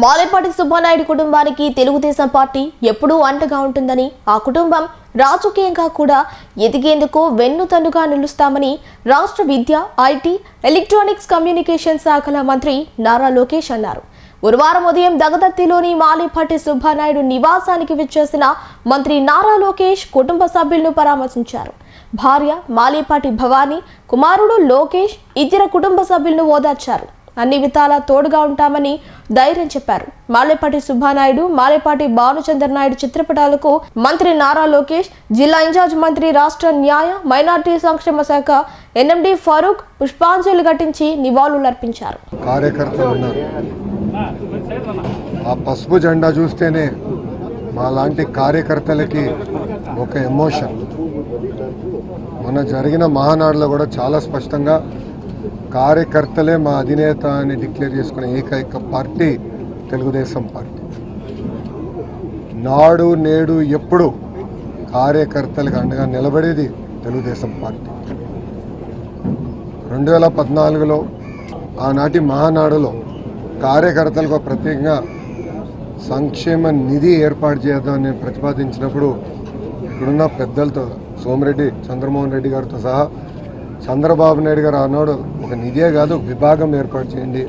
మాలేపాటి సుబ్బానాయుడు కుటుంబానికి తెలుగుదేశం పార్టీ ఎప్పుడూ అండగా ఉంటుందని ఆ కుటుంబం రాజకీయంగా కూడా ఎదిగేందుకు వెన్నుతన్నుగా నిలుస్తామని రాష్ట్ర విద్య ఐటీ ఎలక్ట్రానిక్స్ కమ్యూనికేషన్ శాఖల మంత్రి నారా లోకేష్ అన్నారు. గురువారం ఉదయం దగదత్తిలోని మాలేపాటి సుబ్బానాయుడు నివాసానికి విచ్చేసిన మంత్రి నారా లోకేష్ కుటుంబ సభ్యులను పరామర్శించారు. భార్య మాలేపాటి భవానీ కుమారుడు లోకేష్ ఇద్దరు కుటుంబ సభ్యులను ఓదార్చారు. అన్ని విధాలా తోడుగా ఉంటామని ధైర్యం చెప్పారు. మాలేపాటి సుబ్బానాయుడు మాలేపాటి భానుచంద్ర నాయుడు చిత్రపటాలకు మంత్రి నారా లోకేష్ జిల్లా ఇన్ఛార్జ్ మంత్రి రాష్ట్ర న్యాయ మైనార్టీ సంక్షేమ శాఖ ఎన్ఎండి ఫరూక్ పుష్పాంజలి ఘటించి నివాళులర్పించారు అర్పించారు. ఆ పసుపు జెండా చూస్తేనే మా లాంటి కార్యకర్తలకి ఒక ఎమోషన్. మొన్న జరిగిన మహానాడులో కూడా చాలా స్పష్టంగా కార్యకర్తలే మా అధినేత అని డిక్లేర్ చేసుకున్న ఏకైక పార్టీ తెలుగుదేశం పార్టీ. నాడు నేడు ఎప్పుడు కార్యకర్తలకు అండగా నిలబడేది తెలుగుదేశం పార్టీ. రెండు వేల పద్నాలుగులో ఆనాటి మహానాడులో కార్యకర్తలకు ప్రత్యేకంగా సంక్షేమ నిధి ఏర్పాటు చేద్దామని నేను ప్రతిపాదించినప్పుడు ఇక్కడున్న పెద్దలతో సోమిరెడ్డి చంద్రమోహన్ రెడ్డి గారితో సహా చంద్రబాబు నాయుడు గారు ఆనాడు ఒక నిధే కాదు విభాగం ఏర్పాటు చేయండి.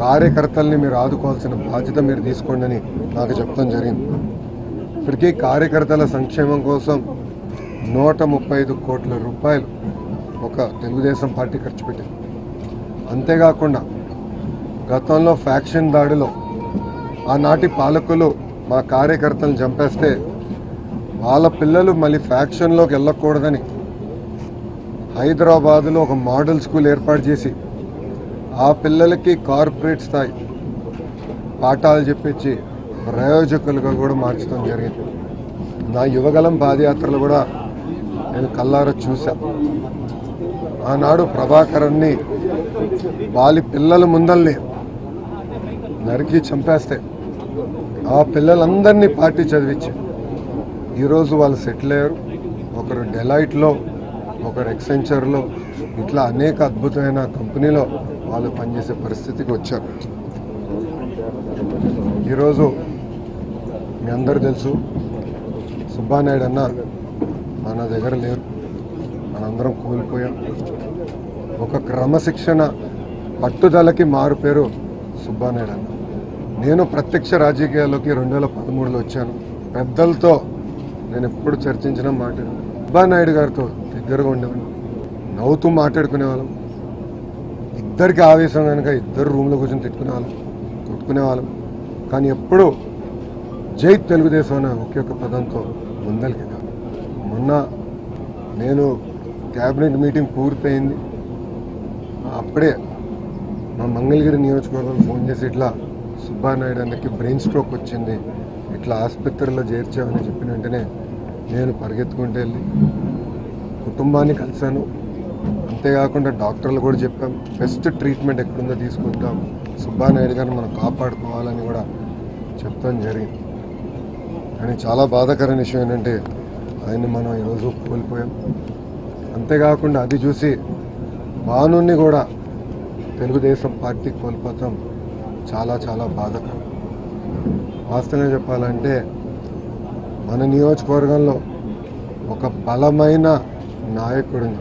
కార్యకర్తల్ని మీరు ఆదుకోవాల్సిన బాధ్యత మీరు తీసుకోండి అని నాకు చెప్తాం జరిగింది. ఇప్పటికీ కార్యకర్తల సంక్షేమం కోసం నూట ముప్పై ఐదు కోట్ల రూపాయలు ఒక తెలుగుదేశం పార్టీ ఖర్చు పెట్టింది. అంతేకాకుండా గతంలో ఫ్యాక్షన్ దాడిలో ఆనాటి పాలకులు మా కార్యకర్తలను చంపేస్తే వాళ్ళ పిల్లలు మళ్ళీ ఫ్యాక్షన్లోకి వెళ్ళకూడదని హైదరాబాదులో ఒక మోడల్ స్కూల్ ఏర్పాటు చేసి ఆ పిల్లలకి కార్పొరేట్ స్థాయి పాఠాలు చెప్పించి ప్రయోజకులుగా కూడా మార్చడం జరిగింది. నా యువగలం పాదయాత్రలు కూడా నేను కల్లారా చూశా. ఆనాడు ప్రభాకరన్ని వాలి పిల్లల ముందల్ని నరికి చంపేస్తే ఆ పిల్లలందరినీ పార్టీ చదివించి. ఈరోజు వాళ్ళు సెటిల్ అయ్యారు. ఒకరు డెలైట్లో ఒకరు ఎక్సెంచర్లో ఇట్లా అనేక అద్భుతమైన కంపెనీలో వాళ్ళు పనిచేసే పరిస్థితికి వచ్చారు. ఈరోజు మీ అందరూ తెలుసు సుబ్బానాయుడు అన్న మన దగ్గర లేరు మనందరం కోల్పోయాం. ఒక క్రమశిక్షణ పట్టుదలకి మారు పేరు సుబ్బానాయుడు అన్న నేను ప్రత్యక్ష రాజకీయాల్లోకి రెండు వేల పదమూడులో వచ్చాను. పెద్దలతో నేను ఎప్పుడు చర్చించిన మాట సుబ్బానాయుడు గారితో దగ్గరగా ఉండేవాడిని నవ్వుతూ మాట్లాడుకునేవాళ్ళం. ఇద్దరికి ఆవేశం కనుక ఇద్దరు రూమ్లో కూర్చొని తిట్టుకునేవాళ్ళం కొట్టుకునేవాళ్ళం. కానీ ఎప్పుడూ జై తెలుగుదేశం అనే ఒకే ఒక పదంతో ముందలికి మొన్న నేను క్యాబినెట్ మీటింగ్ పూర్తయింది. అప్పుడే మా మంగళగిరి నియోజకవర్గం ఫోన్ చేసి ఇట్లా సుబ్బానాయుడు అన్నకి బ్రెయిన్ స్ట్రోక్ వచ్చింది. ఇట్లా ఆసుపత్రిలో చేర్చామని చెప్పిన వెంటనే నేను పరిగెత్తుకుంటూ వెళ్ళి కుటుంబాన్ని కలిశాను. అంతేకాకుండా డాక్టర్లు కూడా చెప్పాం బెస్ట్ ట్రీట్మెంట్ ఎక్కడుందో తీసుకుంటాం సుబ్బానాయుడు గారిని మనం కాపాడుకోవాలని కూడా చెప్తాం జరిగింది. కానీ చాలా బాధాకరమైన విషయం ఏంటంటే ఆయన్ని మనం ఈరోజు కోల్పోయాం. అంతేకాకుండా అది చూసి భానుని కూడా తెలుగుదేశం పార్టీ కోల్పోతాం చాలా చాలా బాధాకరం. వాస్తవంగా చెప్పాలంటే మన నియోజకవర్గంలో ఒక బలమైన నాయకుడిని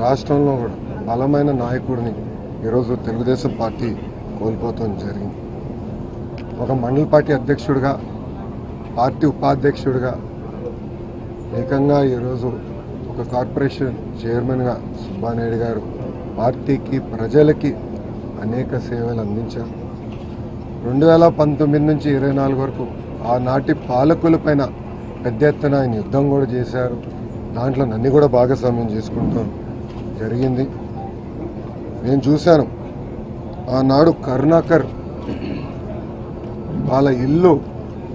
రాష్ట్రంలో కూడా బలమైన నాయకుడిని ఈరోజు తెలుగుదేశం పార్టీ కోల్పోతాం జరిగింది. ఒక మండల పార్టీ అధ్యక్షుడిగా పార్టీ ఉపాధ్యక్షుడిగా ఏకంగా ఈరోజు ఒక కార్పొరేషన్ చైర్మన్గా సుబ్బానాయుడు గారు పార్టీకి ప్రజలకి అనేక సేవలు అందించారు. రెండు వేల పంతొమ్మిది నుంచి ఇరవై నాలుగు వరకు ఆనాటి పాలకులపైన పెద్ద ఎత్తున ఆయన యుద్ధం కూడా చేశారు. దాంట్లో నన్ను కూడా భాగస్వామ్యం చేసుకుంటూ జరిగింది. నేను చూశాను. ఆనాడు కరుణాకర్ వాళ్ళ ఇల్లు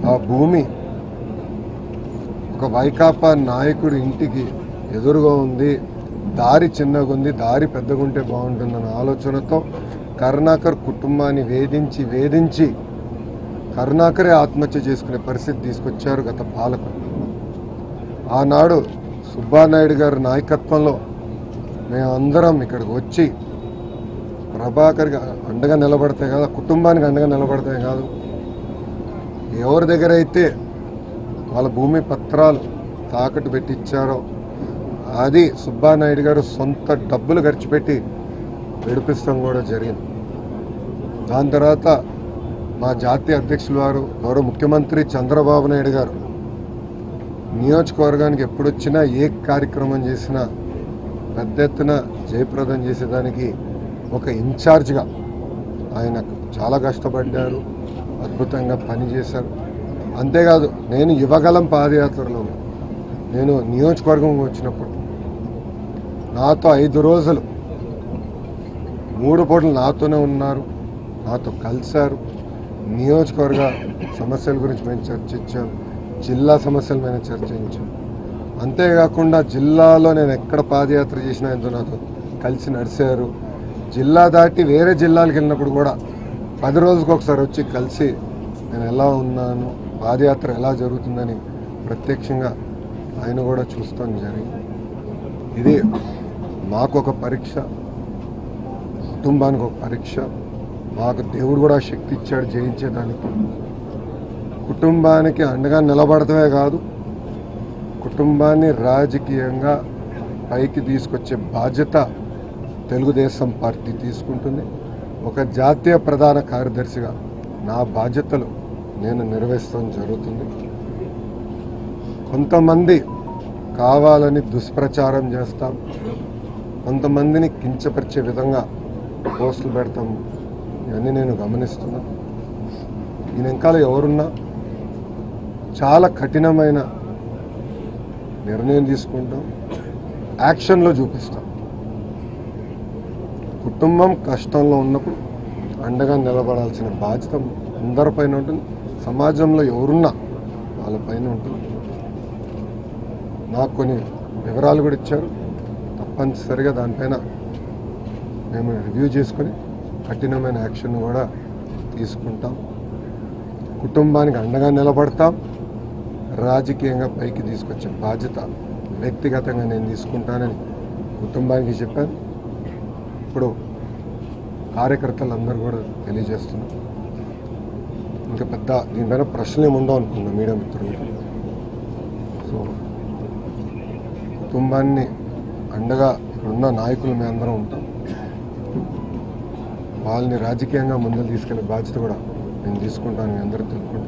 ఆ భూమి ఒక వైకాపా నాయకుడి ఇంటికి ఎదురుగా ఉంది. దారి చిన్నగా ఉంది. దారి పెద్దగుంటే బాగుంటుందన్న ఆలోచనతో కరుణాకర్ కుటుంబాన్ని వేధించి వేధించి కరుణాకరే ఆత్మహత్య చేసుకునే పరిస్థితి తీసుకొచ్చారు గత పాలకులు. ఆనాడు సుబ్బానాయుడు గారి నాయకత్వంలో మేమందరం ఇక్కడికి వచ్చి ప్రభాకర్కి అండగా నిలబడితే కాదు కుటుంబానికి అండగా నిలబడితే కాదు ఎవరి దగ్గర అయితే వాళ్ళ భూమి పత్రాలు తాకట్టు పెట్టి ఇచ్చారో అది సుబ్బానాయుడు గారు సొంత డబ్బులు ఖర్చు పెట్టి విడిపిస్తాం కూడా జరిగింది. దాని తర్వాత మా జాతీయ అధ్యక్షులు వారు గౌరవ ముఖ్యమంత్రి చంద్రబాబు నాయుడు గారు నియోజకవర్గానికి ఎప్పుడొచ్చినా ఏ కార్యక్రమం చేసినా పెద్ద ఎత్తున జయప్రదం చేసేదానికి ఒక ఇన్ఛార్జ్గా ఆయన చాలా కష్టపడ్డారు అద్భుతంగా పనిచేశారు అంతేకాదు నేను యువగలం పాదయాత్రలో నేను నియోజకవర్గం వచ్చినప్పుడు నాతో ఐదు రోజులు మూడు పూటలు నాతోనే ఉన్నారు నాతో కలిశారు. నియోజకవర్గ సమస్యల గురించి మేము చర్చించాము జిల్లా సమస్యల మీద చర్చించాం. అంతేకాకుండా జిల్లాలో నేను ఎక్కడ పాదయాత్ర చేసినా ఎంతో నాతో కలిసి నడిచారు. జిల్లా దాటి వేరే జిల్లాలకు వెళ్ళినప్పుడు కూడా పది రోజులకు ఒకసారి వచ్చి కలిసి నేను ఎలా ఉన్నాను పాదయాత్ర ఎలా జరుగుతుందని ప్రత్యక్షంగా ఆయన కూడా చూస్తాం జరిగింది ఇది మాకు ఒక పరీక్ష కుటుంబానికి ఒక పరీక్ష. మాకు దేవుడు కూడా శక్తి ఇచ్చాడు జయించేదానికి. కుటుంబానికి అండగా నిలబడటమే కాదు కుటుంబాన్ని రాజకీయంగా పైకి తీసుకొచ్చే బాధ్యత తెలుగుదేశం పార్టీ తీసుకుంటుంది. ఒక జాతీయ ప్రధాన కార్యదర్శిగా నా బాధ్యతలు నేను నిర్వహిస్తాం జరుగుతుంది. కొంతమంది కావాలని దుష్ప్రచారం చేస్తాం. కొంతమందిని కించపరిచే విధంగా పోస్టులు పెడతాం. ఇవన్నీ నేను గమనిస్తున్నాను ఈ ఇంకా ఎవరున్నా చాలా కఠినమైన నిర్ణయం తీసుకుంటాం. యాక్షన్లో చూపిస్తాం. కుటుంబం కష్టంలో ఉన్నప్పుడు అండగా నిలబడాల్సిన బాధ్యత అందరిపైన ఉంటుంది. సమాజంలో ఎవరున్నా వాళ్ళపైన ఉంటుంది. నాకు కొన్ని వివరాలు కూడా ఇచ్చారు. తప్పనిసరిగా దానిపైన మేము రివ్యూ చేసుకొని కఠినమైన యాక్షన్ కూడా తీసుకుంటాం. కుటుంబానికి అండగా నిలబడతాం. రాజకీయంగా పైకి తీసుకొచ్చే బాధ్యత వ్యక్తిగతంగా నేను తీసుకుంటానని కుటుంబానికి చెప్పాను. ఇప్పుడు కార్యకర్తలందరూ కూడా తెలియజేస్తున్నాం. ఇంకా పెద్ద దీనిపైన ప్రశ్నలు ఏముండవు అనుకున్నా మీడియా మిత్రులు. సో కుటుంబాన్ని అండగా ఇక్కడున్న నాయకులు మేము అందరం ఉంటాం. వాళ్ళని రాజకీయంగా ముందుకు తీసుకెళ్ళే బాధ్యత కూడా నేను తీసుకుంటాను మీ అందరూ తెలుసుకుంటాను